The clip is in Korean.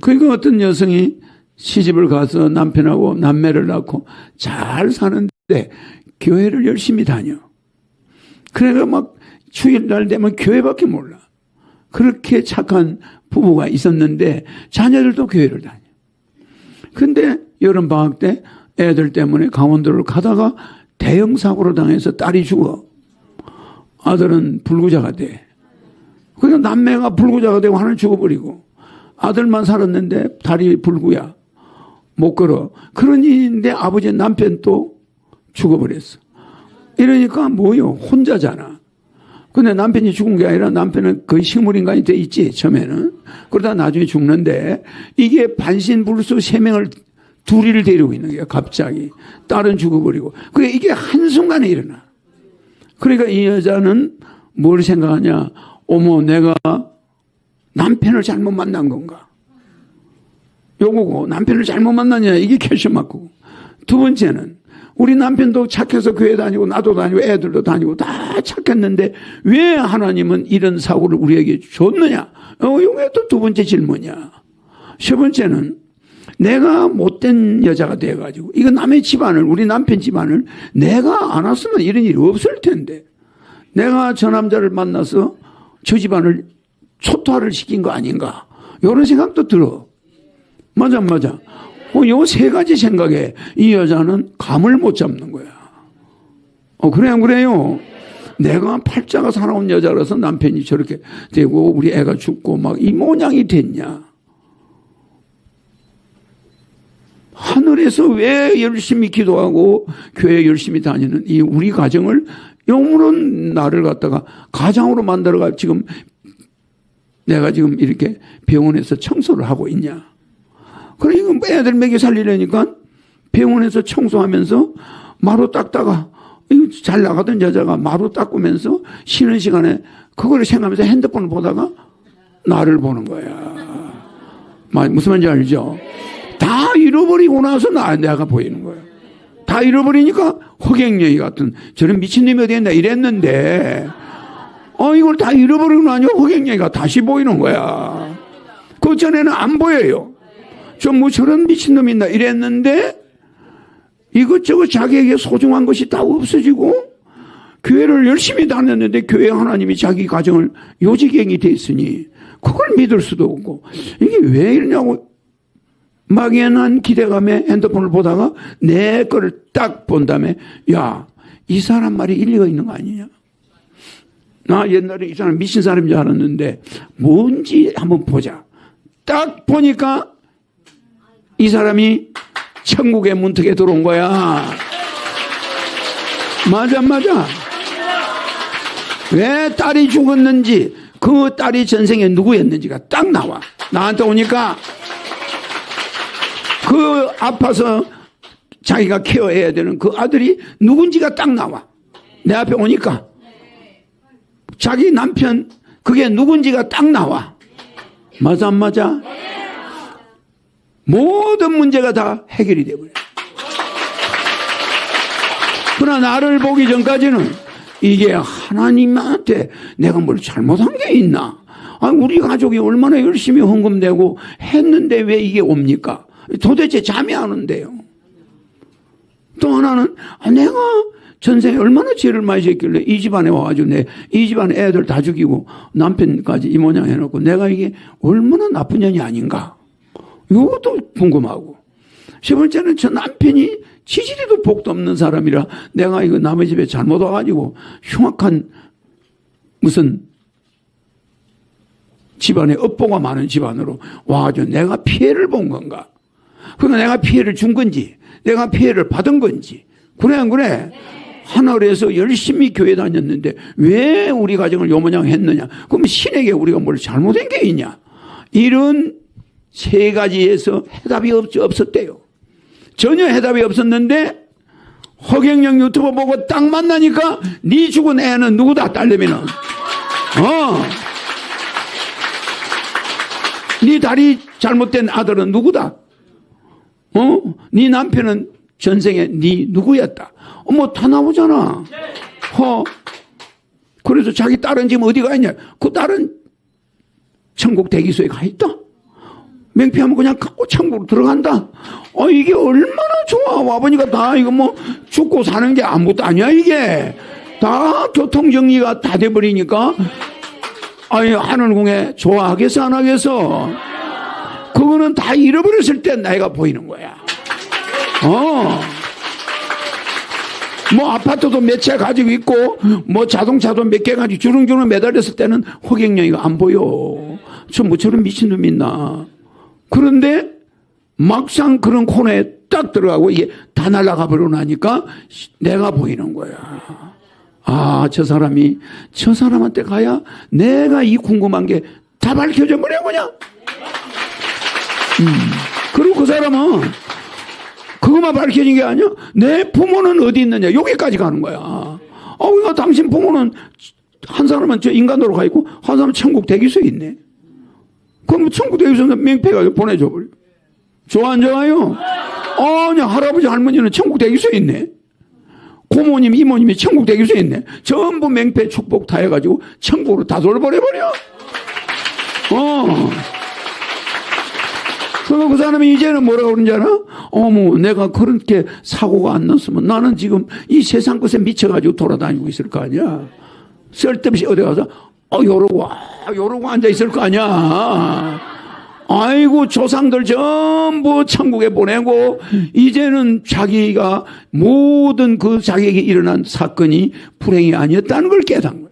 그러니까 어떤 여성이 시집을 가서 남편하고 남매를 낳고 잘 사는데 교회를 열심히 다녀. 그러니까 막 주일날 되면 교회밖에 몰라. 그렇게 착한 부부가 있었는데 자녀들도 교회를 다녀. 근데 여름 방학 때 애들 때문에 강원도를 가다가 대형 사고로 당해서 딸이 죽어. 아들은 불구자가 돼. 그러니까 남매가 불구자가 되고 하나는 죽어버리고 아들만 살았는데 다리 불구야. 못 걸어. 그런 일인데 아버지 남편 또 죽어버렸어. 이러니까 뭐요? 혼자잖아. 근데 남편이 죽은 게 아니라 남편은 거의 식물인간이 돼 있지, 처음에는. 그러다 나중에 죽는데 이게 반신불수 세 명을 둘이를 데리고 있는 거야, 갑자기. 딸은 죽어버리고. 그래, 이게 한순간에 일어나. 그러니까 이 여자는 뭘 생각하냐. 어머, 내가 남편을 잘못 만난 건가? 요거고, 남편을 잘못 만났냐. 이게 캐셔 맞고. 두 번째는, 우리 남편도 착해서 교회 다니고, 나도 다니고, 애들도 다니고, 다 착했는데, 왜 하나님은 이런 사고를 우리에게 줬느냐? 어, 요게 또 두 번째 질문이야. 세 번째는, 내가 못된 여자가 돼가지고, 이거 남의 집안을, 우리 남편 집안을 내가 안 왔으면 이런 일이 없을 텐데, 내가 저 남자를 만나서 저 집안을 초토화를 시킨 거 아닌가. 이런 생각도 들어. 맞아, 맞아. 어, 요세 가지 생각에 이 여자는 감을 못 잡는 거야. 어, 그래, 안 그래요? 내가 팔자가 살아온 여자라서 남편이 저렇게 되고 우리 애가 죽고 막 이 모양이 됐냐. 하늘에서 왜 열심히 기도하고 교회 열심히 다니는 이 우리 가정을 영원한 나를 갖다가 가장으로 만들어가 지금 내가 지금 이렇게 병원에서 청소를 하고 있냐. 그래, 이거 애들 먹여 살리려니까 병원에서 청소하면서 마루 닦다가 잘 나가던 여자가 마루 닦으면서 쉬는 시간에 그걸 생각하면서 핸드폰을 보다가 나를 보는 거야. 무슨 말인지 알죠? 다 잃어버리고 나서 나, 내가 보이는 거야. 다 잃어버리니까 허갱영이 같은 저런 미친놈이 어디 있나 이랬는데 어 이걸 다 잃어버리고 나니 허갱영이가 다시 보이는 거야. 그 전에는 안 보여요. 좀뭐 저런 미친놈이 있나 이랬는데 이것저것 자기에게 소중한 것이 다 없어지고 교회를 열심히 다녔는데 교회 하나님이 자기 가정을 요지경이 됐으니 그걸 믿을 수도 없고 이게 왜 이러냐고 막연한 기대감에 핸드폰을 보다가 내 거를 딱 본 다음에 야, 이 사람 말이 일리가 있는 거 아니냐? 나 옛날에 이 사람 미친 사람인 줄 알았는데 뭔지 한번 보자. 딱 보니까 이 사람이 천국의 문턱에 들어온 거야. 맞아, 맞아. 왜 딸이 죽었는지, 그 딸이 전생에 누구였는지가 딱 나와. 나한테 오니까 그 아파서 자기가 케어해야 되는 그 아들이 누군지가 딱 나와. 내 앞에 오니까. 자기 남편, 그게 누군지가 딱 나와. 맞아, 안 맞아? 모든 문제가 다 해결이 되버려. 그러나 나를 보기 전까지는 이게 하나님한테 내가 뭘 잘못한 게 있나? 아, 우리 가족이 얼마나 열심히 헌금되고 했는데 왜 이게 옵니까? 도대체 잠이 안 온대요. 또 하나는 아, 내가 전생에 얼마나 죄를 많이 지었길래 이 집안에 와가지고 내 이 집안 애들 다 죽이고 남편까지 이 모양 해놓고 내가 이게 얼마나 나쁜 년이 아닌가. 이것도 궁금하고. 세 번째는 저 남편이 지지리도 복도 없는 사람이라 내가 이거 남의 집에 잘못 와가지고 흉악한 무슨 집안에 업보가 많은 집안으로 와가지고 내가 피해를 본 건가. 그러나 내가 피해를 준 건지, 내가 피해를 받은 건지. 그래, 안 그래? 하늘에서 열심히 교회 다녔는데 왜 우리 가정을 요모양 했느냐? 그럼 신에게 우리가 뭘 잘못한 게 있냐? 이런 세 가지에서 해답이 없, 없었대요. 전혀 해답이 없었는데 허경영 유튜브 보고 딱 만나니까 네 죽은 애는 누구다 딸내미는 어. 네 다리 잘못된 아들은 누구다? 어? 네 남편은 전생에 네 누구였다? 어머 다 나오잖아. 허. 그래서 자기 딸은 지금 어디 가 있냐? 그 딸은 천국 대기소에 가 있다. 맹피하면 그냥 갖고 천국으로 들어간다. 어, 이게 얼마나 좋아. 와보니까 다 이거 뭐 죽고 사는 게 아무것도 아니야, 이게. 다 교통정리가 다 돼버리니까. 아니, 하늘궁에 좋아하겠어, 안 하겠어? 그거는 다 잃어버렸을 때 내가 보이는 거야. 어. 뭐 아파트도 몇 채 가지고 있고 뭐 자동차도 몇 개 가지고 주렁주렁 매달렸을 때는 허경영이가 안 보여. 저 뭐처럼 미친놈 있나. 그런데 막상 그런 코너에 딱 들어가고 이게 다 날아가 버리고 나니까 내가 보이는 거야. 아, 저 사람이 저 사람한테 가야 내가 이 궁금한 게 다 밝혀져 버려 그냥. 음. 그리고 그 사람은 그것만 밝혀진 게 아니야. 내 부모는 어디 있느냐. 여기까지 가는 거야. 어, 그러니까 당신 부모는 한 사람은 저 인간도로 가 있고, 한 사람은 천국 대기소에 있네. 그럼 천국 대기소는 맹패가 보내줘 버려. 좋아, 안 좋아요? 아니, 할아버지, 할머니는 천국 대기소에 있네. 고모님, 이모님이 천국 대기소에 있네. 전부 맹패 축복 다 해가지고 천국으로 다 돌려버려버려. 어. 그리고 그 사람이 이제는 뭐라고 그러는지 알아? 어머, 내가 그렇게 사고가 안 났으면 나는 지금 이 세상 것에 미쳐가지고 돌아다니고 있을 거 아니야. 쓸데없이 어디 가서, 어, 요러고, 아, 요러고 앉아있을 거 아니야. 아이고, 조상들 전부 천국에 보내고, 이제는 자기가 모든 그 자기에게 일어난 사건이 불행이 아니었다는 걸 깨닫는 거야.